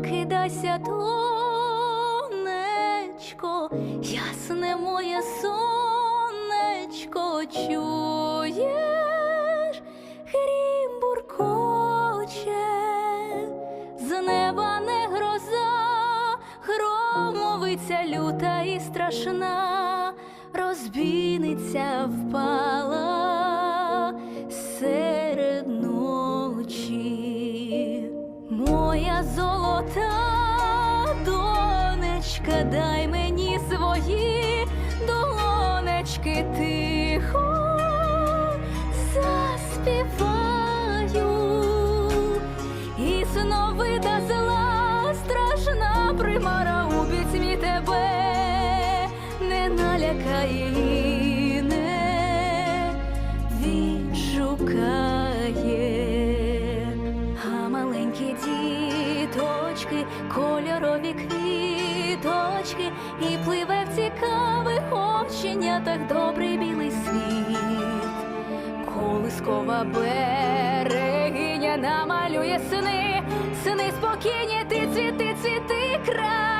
прокидайся, тонечко, ясне моє сонечко, чуєш, грім буркоче, з неба не гроза, громовиця люта і страшна, розбійниця впала Моя золота донечка, дай мені свої долонечки тихо заспіваю. І сновида зла страшна примара маленькі діточки, кольорові квіточки, і пливе в цікавих оченятах добрий білий світ. Колискова берегиня намалює сни, сни спокійні, ти цвіти, цвіти, країна,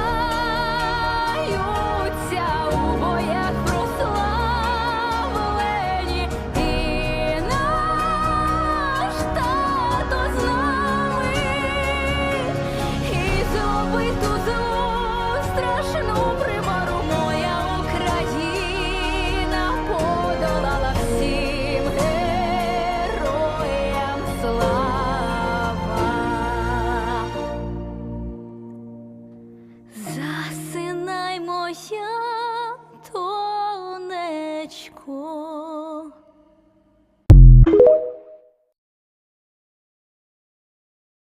моя тонечко.